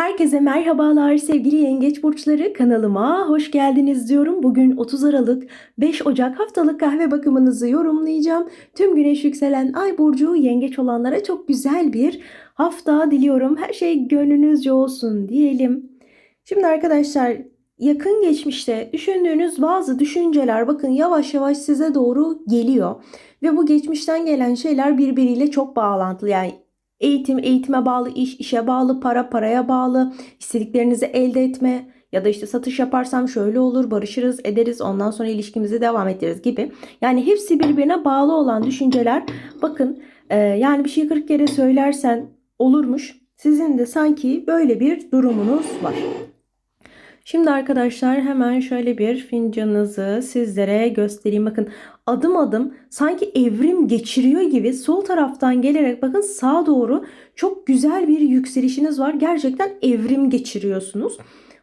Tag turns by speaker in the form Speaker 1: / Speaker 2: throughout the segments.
Speaker 1: Herkese merhabalar sevgili yengeç burçları kanalıma hoş geldiniz diyorum. Bugün 30 Aralık 5 Ocak haftalık kahve bakımınızı yorumlayacağım. Tüm güneş yükselen ay burcu yengeç olanlara çok güzel bir hafta diliyorum. Her şey gönlünüzce olsun diyelim. Şimdi arkadaşlar yakın geçmişte düşündüğünüz bazı düşünceler bakın yavaş yavaş size doğru geliyor. Ve bu geçmişten gelen şeyler birbiriyle çok bağlantılı. Yani Eğitim, eğitime bağlı iş, işe bağlı para, paraya bağlı, istediklerinizi elde etme ya da işte satış yaparsam şöyle olur, barışırız, ederiz, ondan sonra ilişkimizi devam ettiririz gibi. Yani hepsi birbirine bağlı olan düşünceler. Bakın e, yani bir şey 40 kere söylersen olurmuş. Sizin de sanki böyle bir durumunuz var. Şimdi arkadaşlar hemen şöyle bir fincanınızı sizlere göstereyim. Bakın adım adım sanki evrim geçiriyor gibi sol taraftan gelerek bakın sağa doğru çok güzel bir yükselişiniz var. Gerçekten evrim geçiriyorsunuz.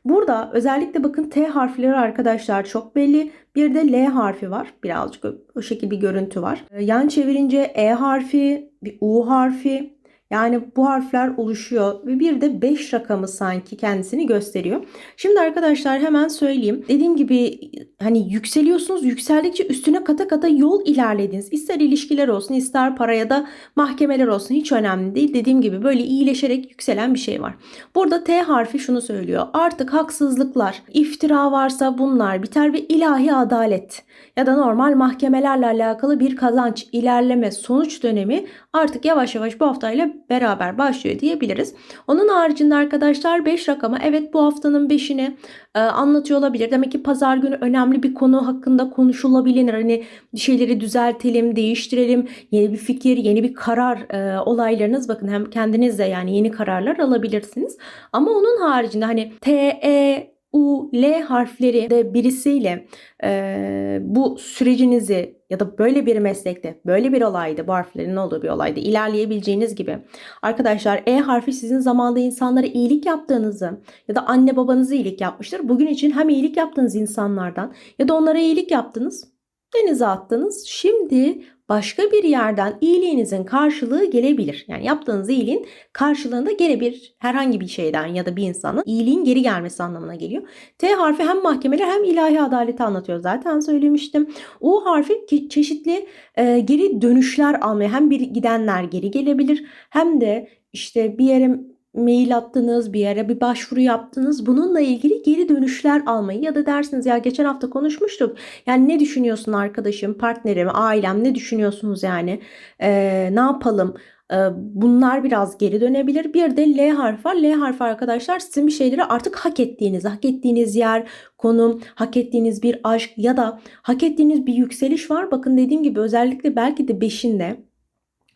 Speaker 1: Burada özellikle bakın T harfleri arkadaşlar çok belli. Bir de L harfi var. Birazcık o şekilde bir görüntü var. Yan çevirince E harfi, bir U harfi, yani bu harfler oluşuyor ve bir de 5 rakamı sanki kendisini gösteriyor. Şimdi arkadaşlar hemen söyleyeyim. Dediğim gibi hani yükseliyorsunuz. Yükseldikçe üstüne kata kata yol ilerlediniz. İster ilişkiler olsun ister para ya da mahkemeler olsun hiç önemli değil. Dediğim gibi böyle iyileşerek yükselen bir şey var. Burada T harfi şunu söylüyor. Artık haksızlıklar, iftira varsa bunlar biter ve ilahi adalet ya da normal mahkemelerle alakalı bir kazanç, ilerleme, sonuç dönemi artık yavaş yavaş bu haftayla beraber başlıyor diyebiliriz. Onun haricinde arkadaşlar 5 rakama evet bu haftanın 5'ini e, anlatıyor olabilir. Demek ki pazar günü önemli bir konu hakkında konuşulabilir. Hani bir şeyleri düzeltelim, değiştirelim. Yeni bir fikir, yeni bir karar e, olaylarınız bakın hem kendiniz de yani yeni kararlar alabilirsiniz. Ama onun haricinde hani T, E, U, L harfleri de birisiyle e, bu sürecinizi ya da böyle bir meslekte, böyle bir olayda, bu harflerin olduğu bir olayda ilerleyebileceğiniz gibi. Arkadaşlar E harfi sizin zamanda insanlara iyilik yaptığınızı ya da anne babanızı iyilik yapmıştır. Bugün için hem iyilik yaptığınız insanlardan ya da onlara iyilik yaptınız, denize attınız. Şimdi başka bir yerden iyiliğinizin karşılığı gelebilir. Yani yaptığınız iyiliğin karşılığında gene bir herhangi bir şeyden ya da bir insanın iyiliğin geri gelmesi anlamına geliyor. T harfi hem mahkemeler hem ilahi adaleti anlatıyor. Zaten söylemiştim. U harfi çeşitli e, geri dönüşler almaya hem bir gidenler geri gelebilir hem de işte bir yere mail attınız, bir yere bir başvuru yaptınız. Bununla ilgili geri dönüşler almayı ya da dersiniz ya geçen hafta konuşmuştuk. Yani ne düşünüyorsun arkadaşım, partnerim, ailem ne düşünüyorsunuz yani? Ee, ne yapalım? Ee, bunlar biraz geri dönebilir. Bir de L harfi var. L harfi arkadaşlar sizin bir şeyleri artık hak ettiğiniz, hak ettiğiniz yer, konum, hak ettiğiniz bir aşk ya da hak ettiğiniz bir yükseliş var. Bakın dediğim gibi özellikle belki de beşinde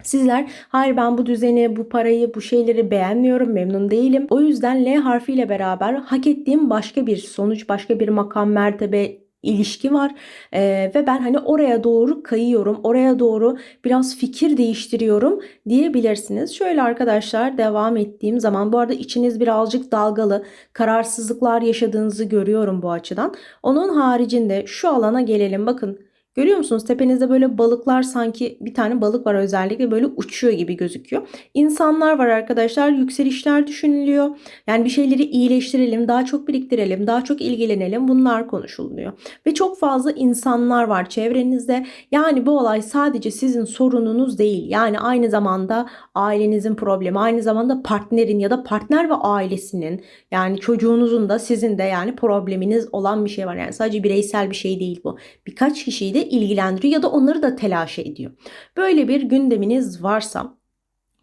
Speaker 1: Sizler hayır ben bu düzeni, bu parayı, bu şeyleri beğenmiyorum, memnun değilim. O yüzden L harfiyle beraber hak ettiğim başka bir sonuç, başka bir makam, mertebe, ilişki var ee, ve ben hani oraya doğru kayıyorum oraya doğru biraz fikir değiştiriyorum diyebilirsiniz. Şöyle arkadaşlar devam ettiğim zaman bu arada içiniz birazcık dalgalı kararsızlıklar yaşadığınızı görüyorum bu açıdan. Onun haricinde şu alana gelelim bakın Görüyor musunuz? Tepenizde böyle balıklar sanki bir tane balık var özellikle böyle uçuyor gibi gözüküyor. İnsanlar var arkadaşlar. Yükselişler düşünülüyor. Yani bir şeyleri iyileştirelim, daha çok biriktirelim, daha çok ilgilenelim. Bunlar konuşuluyor. Ve çok fazla insanlar var çevrenizde. Yani bu olay sadece sizin sorununuz değil. Yani aynı zamanda ailenizin problemi, aynı zamanda partnerin ya da partner ve ailesinin yani çocuğunuzun da sizin de yani probleminiz olan bir şey var. Yani sadece bireysel bir şey değil bu. Birkaç kişiyi de ilgilendiriyor ya da onları da telaşı ediyor. Böyle bir gündeminiz varsa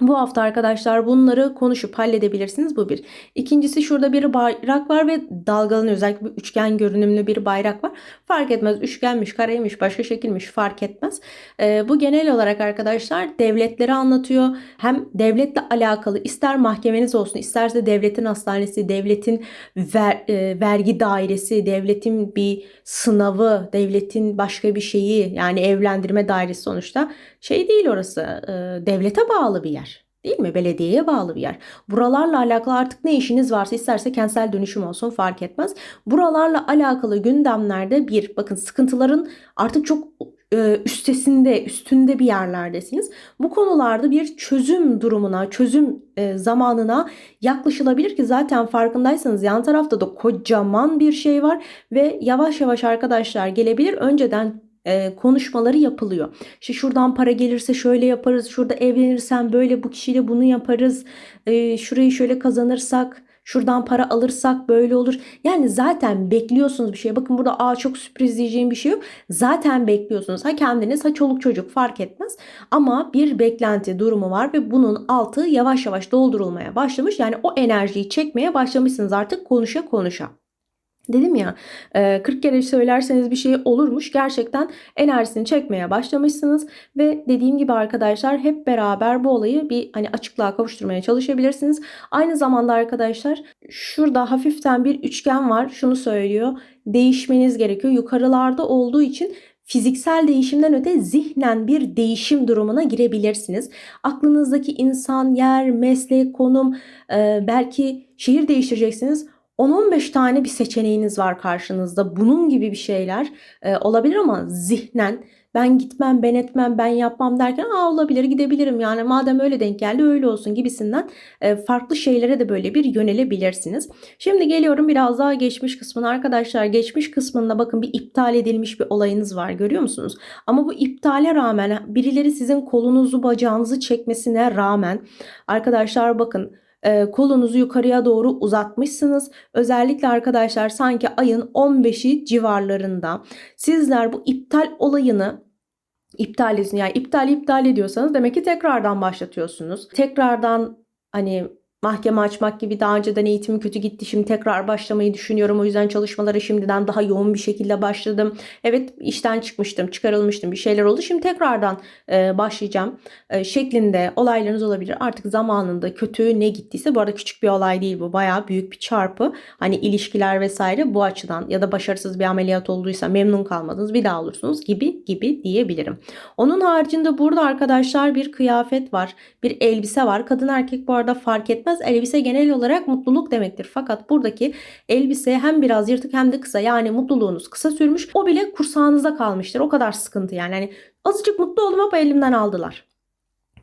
Speaker 1: bu hafta arkadaşlar bunları konuşup halledebilirsiniz. Bu bir. İkincisi şurada bir bayrak var ve dalgalanıyor. Özellikle bir üçgen görünümlü bir bayrak var. Fark etmez. Üçgenmiş, kareymiş, başka şekilmiş fark etmez. Ee, bu genel olarak arkadaşlar devletleri anlatıyor. Hem devletle alakalı ister mahkemeniz olsun isterse devletin hastanesi, devletin ver, e, vergi dairesi, devletin bir sınavı, devletin başka bir şeyi yani evlendirme dairesi sonuçta şey değil orası. E, devlete bağlı bir yer. Değil mi? Belediyeye bağlı bir yer. Buralarla alakalı artık ne işiniz varsa isterse kentsel dönüşüm olsun fark etmez. Buralarla alakalı gündemlerde bir bakın sıkıntıların artık çok e, üstesinde, üstünde bir yerlerdesiniz. Bu konularda bir çözüm durumuna, çözüm e, zamanına yaklaşılabilir ki zaten farkındaysanız yan tarafta da kocaman bir şey var ve yavaş yavaş arkadaşlar gelebilir. Önceden e, konuşmaları yapılıyor. İşte şuradan para gelirse şöyle yaparız, şurada evlenirsen böyle bu kişiyle bunu yaparız, e, şurayı şöyle kazanırsak Şuradan para alırsak böyle olur. Yani zaten bekliyorsunuz bir şey. Bakın burada aa çok sürpriz diyeceğim bir şey yok. Zaten bekliyorsunuz. Ha kendiniz ha çoluk çocuk fark etmez. Ama bir beklenti durumu var ve bunun altı yavaş yavaş doldurulmaya başlamış. Yani o enerjiyi çekmeye başlamışsınız artık konuşa konuşa. Dedim ya 40 kere söylerseniz bir şey olurmuş. Gerçekten enerjisini çekmeye başlamışsınız ve dediğim gibi arkadaşlar hep beraber bu olayı bir hani açıklığa kavuşturmaya çalışabilirsiniz. Aynı zamanda arkadaşlar şurada hafiften bir üçgen var. Şunu söylüyor. Değişmeniz gerekiyor. Yukarılarda olduğu için fiziksel değişimden öte zihnen bir değişim durumuna girebilirsiniz. Aklınızdaki insan, yer, meslek, konum, belki şehir değiştireceksiniz 10-15 tane bir seçeneğiniz var karşınızda. Bunun gibi bir şeyler e, olabilir ama zihnen ben gitmem, ben etmem, ben yapmam derken aa olabilir gidebilirim yani madem öyle denk geldi öyle olsun gibisinden e, farklı şeylere de böyle bir yönelebilirsiniz. Şimdi geliyorum biraz daha geçmiş kısmına arkadaşlar. Geçmiş kısmında bakın bir iptal edilmiş bir olayınız var görüyor musunuz? Ama bu iptale rağmen birileri sizin kolunuzu bacağınızı çekmesine rağmen arkadaşlar bakın e, kolunuzu yukarıya doğru uzatmışsınız. Özellikle arkadaşlar sanki ayın 15'i civarlarında sizler bu iptal olayını iptal edin yani iptal iptal ediyorsanız demek ki tekrardan başlatıyorsunuz. Tekrardan hani mahkeme açmak gibi daha önceden eğitim kötü gitti. Şimdi tekrar başlamayı düşünüyorum. O yüzden çalışmalara şimdiden daha yoğun bir şekilde başladım. Evet işten çıkmıştım, çıkarılmıştım. Bir şeyler oldu. Şimdi tekrardan e, başlayacağım e, şeklinde olaylarınız olabilir. Artık zamanında kötü ne gittiyse bu arada küçük bir olay değil bu. Bayağı büyük bir çarpı. Hani ilişkiler vesaire bu açıdan ya da başarısız bir ameliyat olduysa memnun kalmadınız bir daha olursunuz gibi gibi diyebilirim. Onun haricinde burada arkadaşlar bir kıyafet var. Bir elbise var. Kadın erkek bu arada fark etmez etmez. Elbise genel olarak mutluluk demektir. Fakat buradaki elbise hem biraz yırtık hem de kısa. Yani mutluluğunuz kısa sürmüş. O bile kursağınızda kalmıştır. O kadar sıkıntı yani. yani azıcık mutlu oldum hop elimden aldılar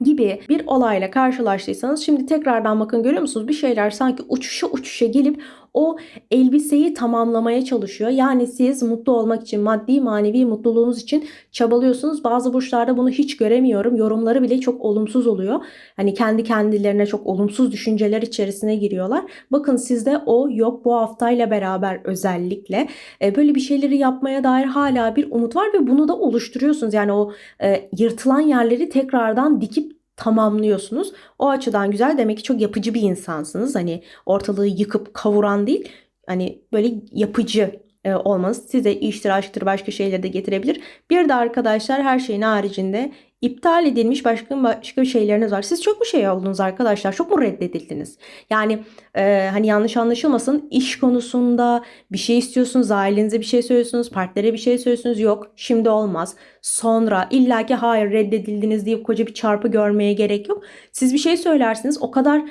Speaker 1: gibi bir olayla karşılaştıysanız şimdi tekrardan bakın görüyor musunuz? Bir şeyler sanki uçuşa uçuşa gelip o elbiseyi tamamlamaya çalışıyor. Yani siz mutlu olmak için, maddi manevi mutluluğunuz için çabalıyorsunuz. Bazı burçlarda bunu hiç göremiyorum. Yorumları bile çok olumsuz oluyor. Hani kendi kendilerine çok olumsuz düşünceler içerisine giriyorlar. Bakın sizde o yok bu haftayla beraber özellikle e, böyle bir şeyleri yapmaya dair hala bir umut var ve bunu da oluşturuyorsunuz. Yani o e, yırtılan yerleri tekrardan dikip tamamlıyorsunuz. O açıdan güzel. Demek ki çok yapıcı bir insansınız. Hani ortalığı yıkıp kavuran değil. Hani böyle yapıcı e, olmanız size iştir, aşktır, başka şeyleri de getirebilir. Bir de arkadaşlar her şeyin haricinde iptal edilmiş başka başka şeyleriniz var. Siz çok mu şey oldunuz arkadaşlar? Çok mu reddedildiniz? Yani e, hani yanlış anlaşılmasın iş konusunda bir şey istiyorsunuz, ailenize bir şey söylüyorsunuz, partnere bir şey söylüyorsunuz. Yok şimdi olmaz. Sonra illaki hayır reddedildiniz deyip koca bir çarpı görmeye gerek yok. Siz bir şey söylersiniz o kadar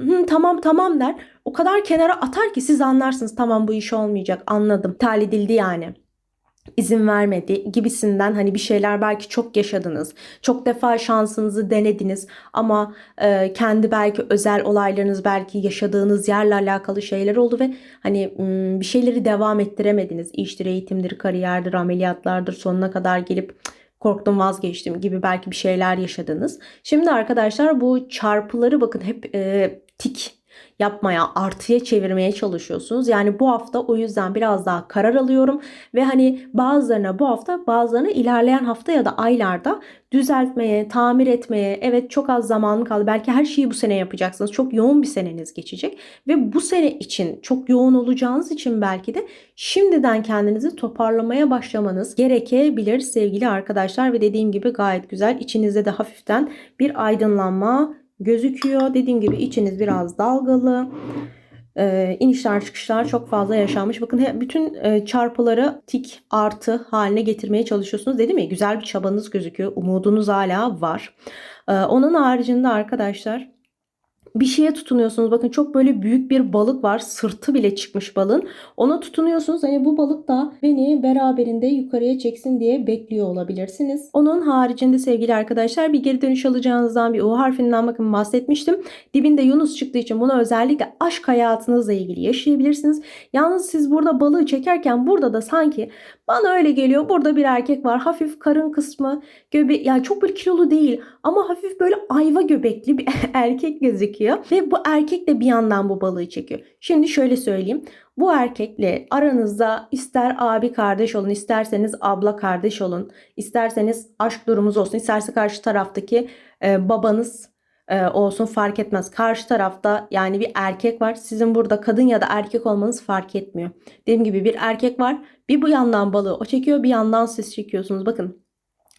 Speaker 1: Hı, tamam tamam der. O kadar kenara atar ki siz anlarsınız tamam bu iş olmayacak anladım. İptal edildi yani izin vermedi gibisinden hani bir şeyler belki çok yaşadınız. Çok defa şansınızı denediniz ama e, kendi belki özel olaylarınız belki yaşadığınız yerle alakalı şeyler oldu ve hani bir şeyleri devam ettiremediniz. İştir, eğitimdir, kariyerdir, ameliyatlardır sonuna kadar gelip korktum vazgeçtim gibi belki bir şeyler yaşadınız. Şimdi arkadaşlar bu çarpıları bakın hep e, tik yapmaya, artıya çevirmeye çalışıyorsunuz. Yani bu hafta o yüzden biraz daha karar alıyorum ve hani bazılarına bu hafta, bazılarına ilerleyen hafta ya da aylarda düzeltmeye, tamir etmeye, evet çok az zamanı kaldı. Belki her şeyi bu sene yapacaksınız. Çok yoğun bir seneniz geçecek ve bu sene için çok yoğun olacağınız için belki de şimdiden kendinizi toparlamaya başlamanız gerekebilir sevgili arkadaşlar ve dediğim gibi gayet güzel. İçinizde de hafiften bir aydınlanma gözüküyor. Dediğim gibi içiniz biraz dalgalı. Ee, inişler çıkışlar çok fazla yaşanmış. Bakın bütün e, çarpıları tik artı haline getirmeye çalışıyorsunuz. Dedim ya güzel bir çabanız gözüküyor. Umudunuz hala var. Ee, onun haricinde arkadaşlar bir şeye tutunuyorsunuz. Bakın çok böyle büyük bir balık var. Sırtı bile çıkmış balın. Ona tutunuyorsunuz. Hani bu balık da beni beraberinde yukarıya çeksin diye bekliyor olabilirsiniz. Onun haricinde sevgili arkadaşlar bir geri dönüş alacağınızdan bir U harfinden bakın bahsetmiştim. Dibinde Yunus çıktığı için bunu özellikle aşk hayatınızla ilgili yaşayabilirsiniz. Yalnız siz burada balığı çekerken burada da sanki bana öyle geliyor. Burada bir erkek var. Hafif karın kısmı göbe yani çok böyle kilolu değil ama hafif böyle ayva göbekli bir erkek gözüküyor ve bu erkek de bir yandan bu balığı çekiyor. Şimdi şöyle söyleyeyim. Bu erkekle aranızda ister abi kardeş olun, isterseniz abla kardeş olun, isterseniz aşk durumunuz olsun, isterse karşı taraftaki e, babanız e, olsun fark etmez. Karşı tarafta yani bir erkek var. Sizin burada kadın ya da erkek olmanız fark etmiyor. Dediğim gibi bir erkek var. Bir bu yandan balığı o çekiyor, bir yandan siz çekiyorsunuz. Bakın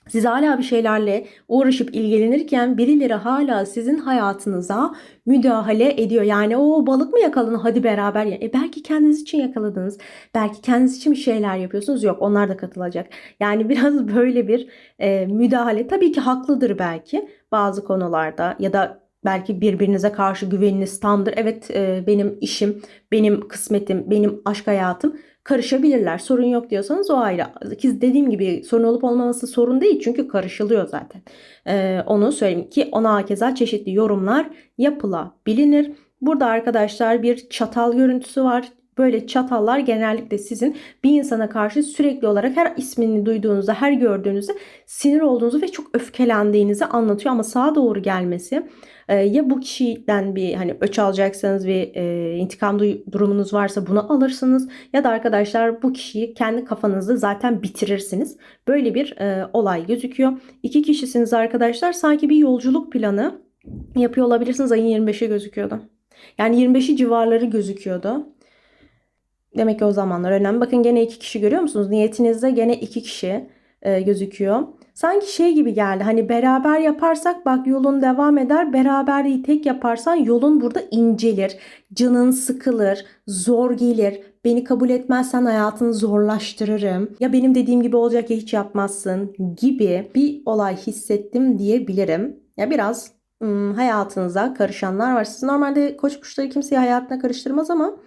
Speaker 1: siz hala bir şeylerle uğraşıp ilgilenirken birileri hala sizin hayatınıza müdahale ediyor. Yani o balık mı yakaladın hadi beraber. E belki kendiniz için yakaladınız. Belki kendiniz için bir şeyler yapıyorsunuz. Yok onlar da katılacak. Yani biraz böyle bir e, müdahale. Tabii ki haklıdır belki bazı konularda ya da belki birbirinize karşı güveniniz tamdır. Evet e, benim işim, benim kısmetim, benim aşk hayatım karışabilirler. Sorun yok diyorsanız o ayrı. Ki dediğim gibi sorun olup olmaması sorun değil çünkü karışılıyor zaten. Ee, onu söyleyeyim ki ona keza çeşitli yorumlar yapılabilir. Burada arkadaşlar bir çatal görüntüsü var. Böyle çatallar genellikle sizin bir insana karşı sürekli olarak her ismini duyduğunuzda, her gördüğünüzde sinir olduğunuzu ve çok öfkelendiğinizi anlatıyor. Ama sağa doğru gelmesi e, ya bu kişiden bir hani öç alacaksanız bir e, intikam durumunuz varsa bunu alırsınız ya da arkadaşlar bu kişiyi kendi kafanızda zaten bitirirsiniz. Böyle bir e, olay gözüküyor. İki kişisiniz arkadaşlar sanki bir yolculuk planı yapıyor olabilirsiniz. Ayın 25'i gözüküyordu. Yani 25'i civarları gözüküyordu. Demek ki o zamanlar önemli. Bakın gene iki kişi görüyor musunuz? Niyetinizde gene iki kişi e, gözüküyor. Sanki şey gibi geldi. Hani beraber yaparsak bak yolun devam eder. Beraber değil tek yaparsan yolun burada incelir. Canın sıkılır. Zor gelir. Beni kabul etmezsen hayatını zorlaştırırım. Ya benim dediğim gibi olacak ya hiç yapmazsın gibi bir olay hissettim diyebilirim. Ya biraz hayatınıza karışanlar var. Siz normalde koç kuşları kimseyi hayatına karıştırmaz ama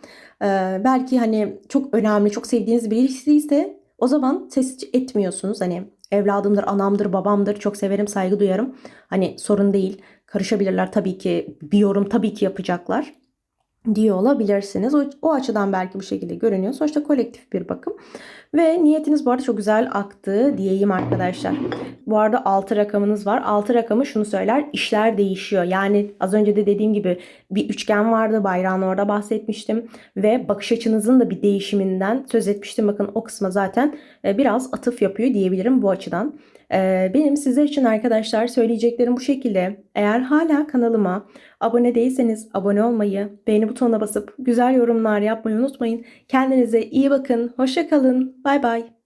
Speaker 1: e, belki hani çok önemli, çok sevdiğiniz birisi ise o zaman ses etmiyorsunuz. Hani evladımdır, anamdır, babamdır. Çok severim, saygı duyarım. Hani sorun değil. Karışabilirler tabii ki. Bir yorum tabii ki yapacaklar diyor olabilirsiniz. O, o açıdan belki bu şekilde görünüyor. Sonuçta kolektif bir bakım. Ve niyetiniz bu arada çok güzel aktı diyeyim arkadaşlar. Bu arada 6 rakamınız var. 6 rakamı şunu söyler. işler değişiyor. Yani az önce de dediğim gibi bir üçgen vardı. Bayrağını orada bahsetmiştim. Ve bakış açınızın da bir değişiminden söz etmiştim. Bakın o kısma zaten e, biraz atıf yapıyor diyebilirim bu açıdan. E, benim sizler için arkadaşlar söyleyeceklerim bu şekilde. Eğer hala kanalıma abone değilseniz abone olmayı, beğeni butonuna basıp güzel yorumlar yapmayı unutmayın. Kendinize iyi bakın. Hoşça kalın. Bay bay.